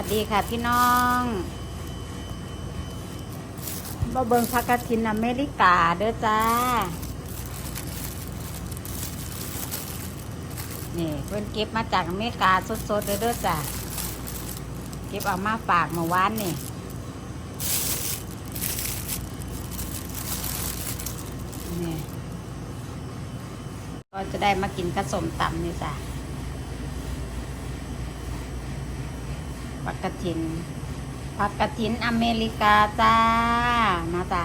วัสดีค่ะพี่น้องบ่เบิงพักกระถินอเมริกาเด้อจ้า นี่เพิ่นเก็บมาจากอเมริกาสดๆเด้อเด้อจ้า เก็บเอามาฝากเมื่อวานนี่นี่ ก็จะได้มากินกระสมตำนี่จ้ะ ผั กระถิน ผักกระถินอเมริกาจ้า มาจ้ะ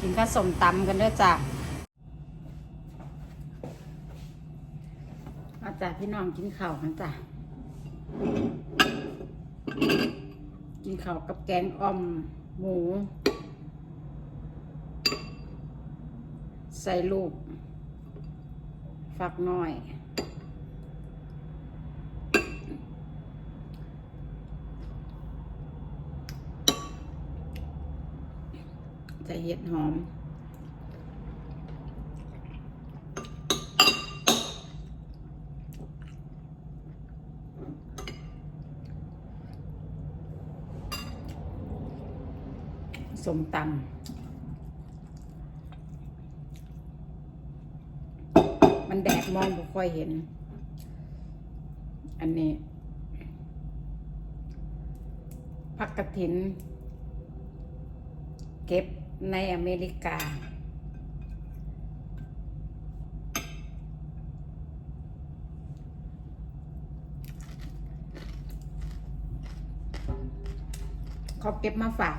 กินข้าวสมตำกันด้วยจ้ะมาจ้ะพี่น้องกินข้าวกันจ้ะกินข้าวกับแกงอ่อมหมู ใส่ลูกฝักน้อย ส่เห็ดหอม สมตำมันแดดมองบ่ค่อยเห็น อันนี้ผักกระถิน เก็บ ในอเมริกา เขาเก็บมาฝาก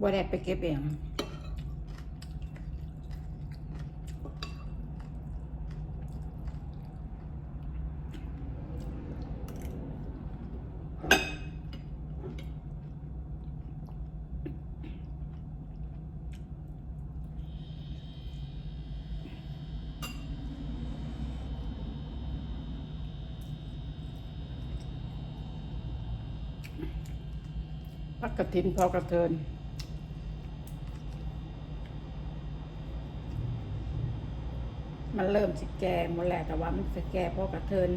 บ่ได้ไปเก็บเอง พักกระถินพอกระเทินมันเริ่มสิแก่หมดแหละแต่ว่ามันจะแก่พราะกระเทิน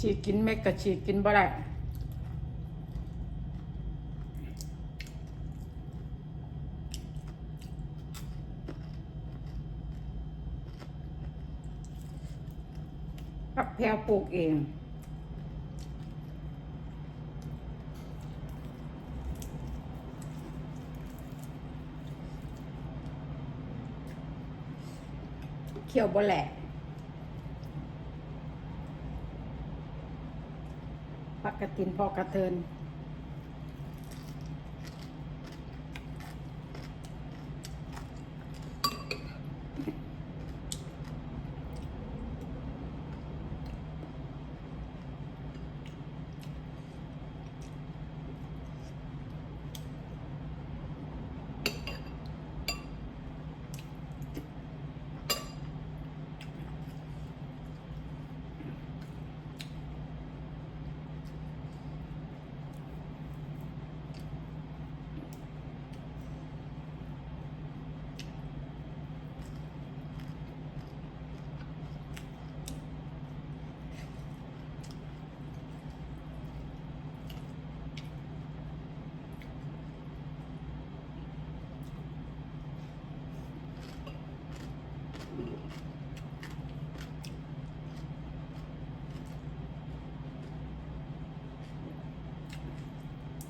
ฉีดกินเม็ดกับฉีดกินบ่ได้ แพรวปลูกเอง เขียวบแหละปักกระตินพอกระเทิน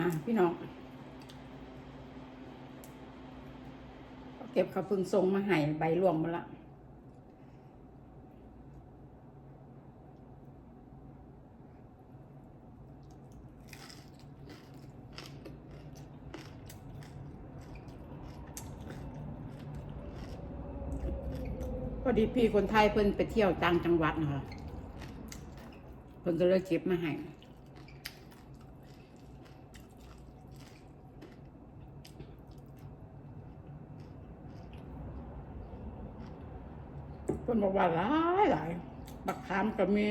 มาพี่น้องเก็บข้าวพึ่งทรงมาให้ใบรวงมาละพอดีพี่คนไทยเพิ่นไปเที่ยวต่างจังหวัดนะคะเพิ่นก็เลยเก็บมาให้ บอกว่าหลายหลายบักขามก็มี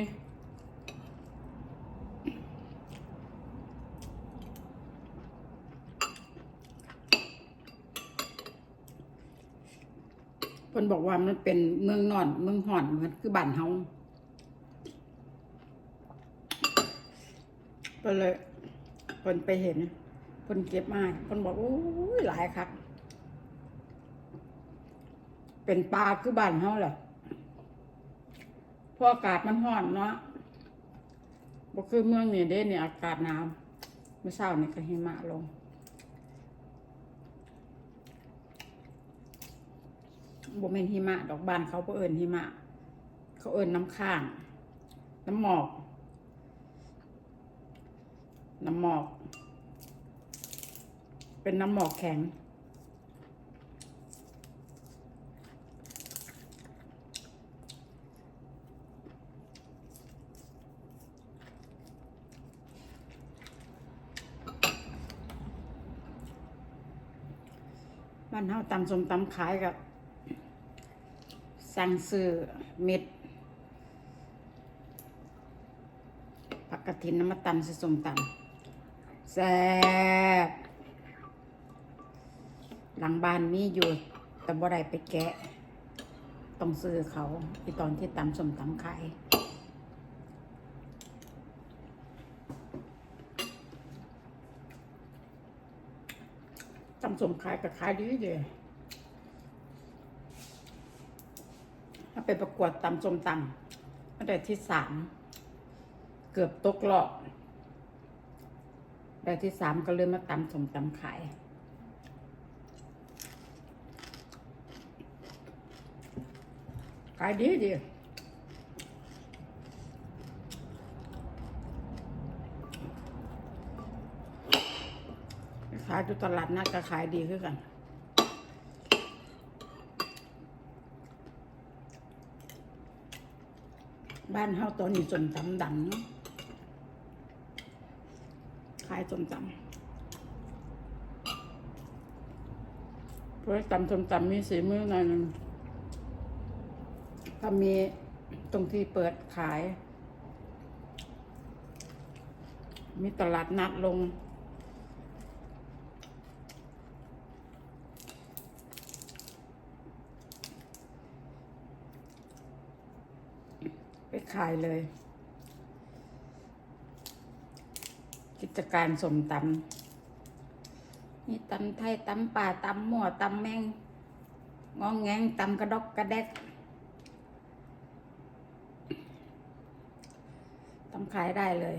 เพิ่นบอกว่ามันเป็นเมืองนอน เมืองห่อนเหมือนคือบ้านเฮาเพิ่นเลยเพิ่นไปเห็นเพิ่นเก็บมาให้เพิ่นบอกโอ้ยหลายครับ เป็นปลาคือบ้านเฮาแหละ พราะอากาศมันร้อนเนาะบ่คือเมืองเนี่ยเด้เนี่ยอากาศหนาวเมื่อเช้านี่ก็หิมะลง บ่แม่นหิมะ ดอกบานเขาบ่เอิ้นหิมะ เขาเอิ้นน้ำข้าง น้ำหมอก น้ำหมอก เป็นน้ำหมอกแข็ง บ้านเฮาตำส้มตำขายกับสั่งซื้อเม็ดผักกระถินน้ำมาตำส่ส้มตำแซ่บหลังบ้านมีอยู่แต่บ่ได้ไปแกะ ต้องซื้อเขาที่ตอนที่ตำส้มตำขาย ตำสมขายก็ขายดีเดียถ้าไปประกวดตำสมตำตั้งแต่ที่สาม เกือบตกรอบได้ที่สามก็เลยมาตำสมตำขายขายดีดี ขายอยู่ตลาดนัดก็ขายดีขึ้นกันบ้านเฮาตอนนี้จนตำดังเนาะขายจนตำเพราะตำจนตำมีสีมือหน่อยนึงถ้ามีตรงที่เปิดขาย มีตลาดนัดลง ขายเลย กิจการสมตำมีตำไทยตำป่าตำหม้อตำแมงงองแงงตำกระดกกระแดกตำขายได้เลย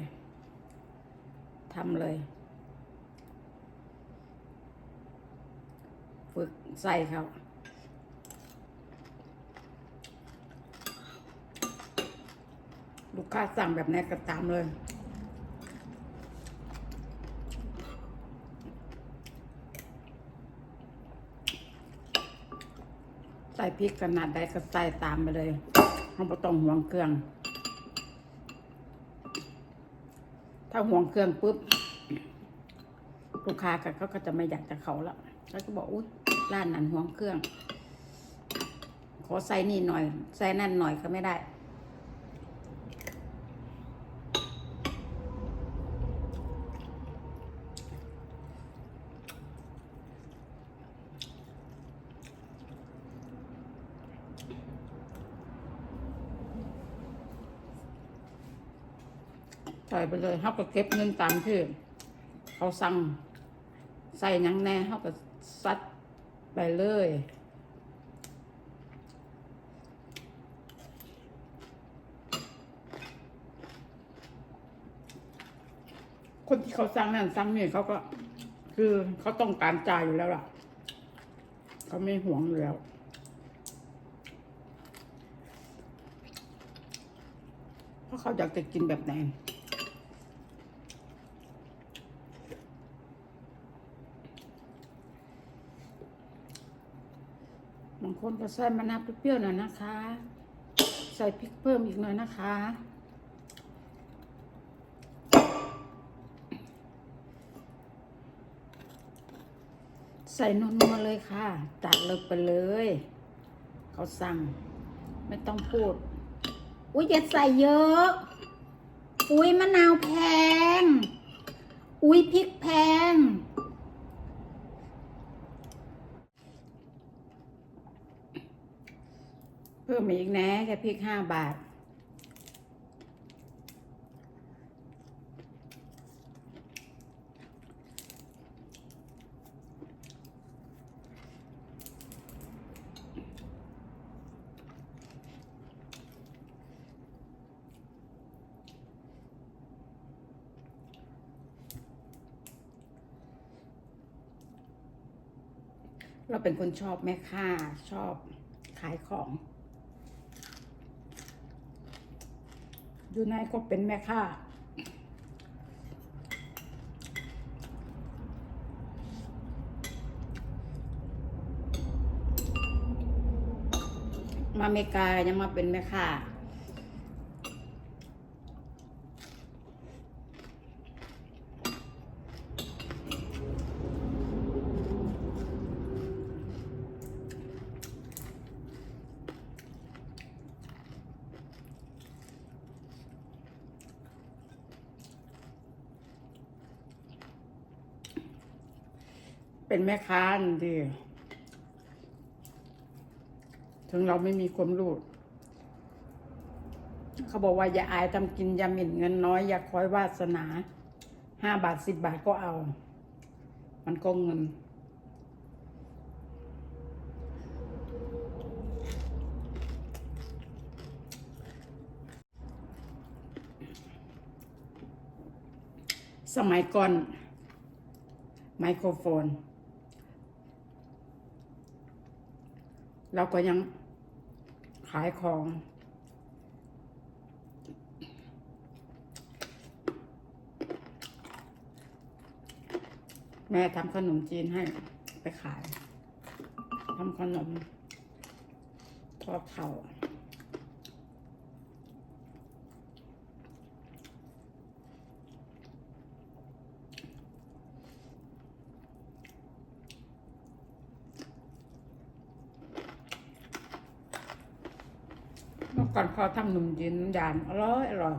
ทำเลย ฝึกใส่เขา ลูกค้าสั่งแบบไหนก็ตามเลย ใส่พริกขนาดใดก็ใส่ตามไปเลยเราไม่ต้องห่วงเครื่อง ถ้าห่วงเครื่องปุ๊บ ลูกค้าก็เขาก็จะไม่อยากจะเขาแล้วแล้วก็บอกอุ้ยร้านนั้นห่วงเครื่อง ขอใส่นี่หน่อย ใส่นั่นหน่อยก็ไม่ได้ ใส่ ไปเลยเขาก็เก็บเงินตามที่เขาสั่งใส่หยังแน่เขาก็ซัดไปเลยคนที่เขาสั่งนั่นสั่งนี่เขาก็ คือเขาต้องการจ่ายอยู่แล้วล่ะ เขาไม่หวงอยู่แล้ว เพราะเขาอยากจะกินแบบไหนางคนก็ใส่มะนาวเปรี้ยวๆหน่อยนะคะ ใส่พริกเพิ่มอีกหน่อยนะคะใส่นนัวเลยค่ะ จัดเลยไปเลย เขาสั่ง ไม่ต้องพูด อุ้ยอย่าใส่เยอะ อุ้ยมะนาวแพง อุ้ยพริกแพง พิ่มอีกนะแค่พริกห้าบาท เราเป็นคนชอบแม่ค้าชอบขายของ อยู่ในก็เป็นแม่ค้ามาอเมริกายังมาเป็นแม่ค้า เป็นแม่ค้าดีถึงเราไม่มีความรู้เขาบอกว่าอย่าอายทำกินอย่าหมิ่นเงินน้อย อย่าคอยวาสนาห้าบาทสิบบาทก็เอา มันก็เงิน สมัยก่อน ไมโครโฟน เราก็ยังขายของ แม่ทำขนมจีนให้ไปขายทำขนมทอดเข่า ก่อนพ่อทำหนุ่มจีนน้ำยานอร่อยอร่อย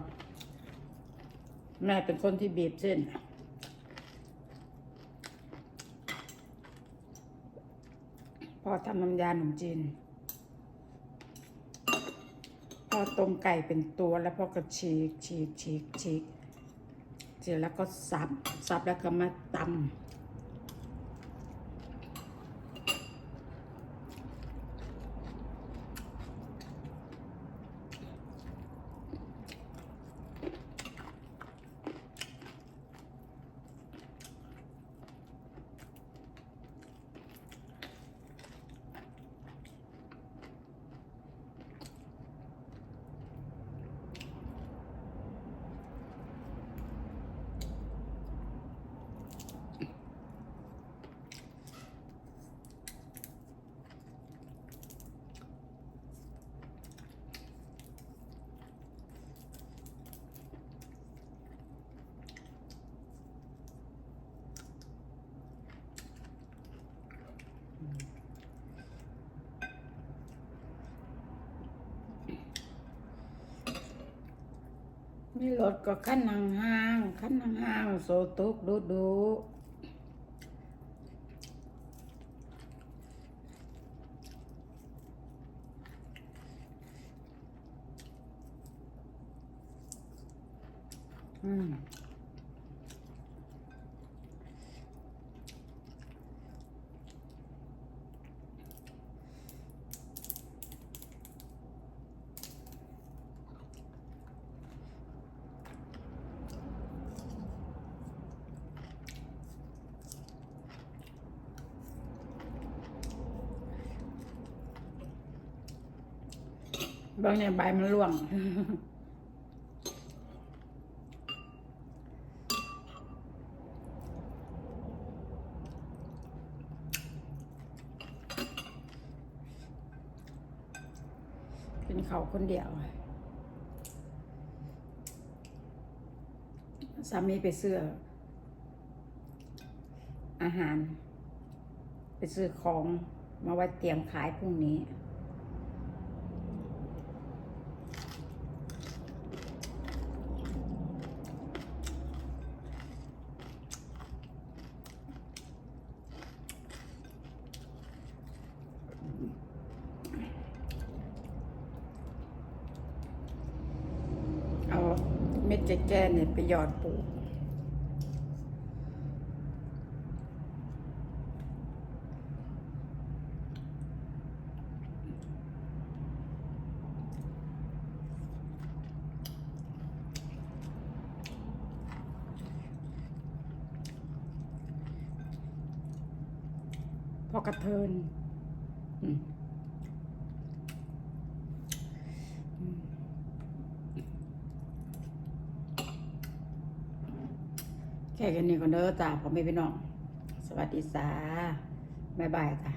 แม่เป็นคนที่บีบเส้นพอทำน้ำยาหนุ่มจีนพอต้มไก่เป็นตัวแล้วพ่อก็ฉีกฉีกฉีกฉีกเสร็จแล้วก็สับ สับแล้วก็มาตำ มีรถก็ขั้นนางห้างขั้นนางห้างโซตุกดูดูอืม บางเนี่ยใบมันร่วง เป็นเขาคนเดียว สามีไปซื้อ อาหาร ไปซื้อของมาไว้เตรียมขายพรุ่งนี้ เอาเม็ดแก่ๆเนี่ย ไปหยอดปลูกพอกระเทินอืมอืม แค่กันนี้ก็เด้อจ้าพ่อแม่พี่น้อง สวัสดีจ้าบ๊ายบายจ้า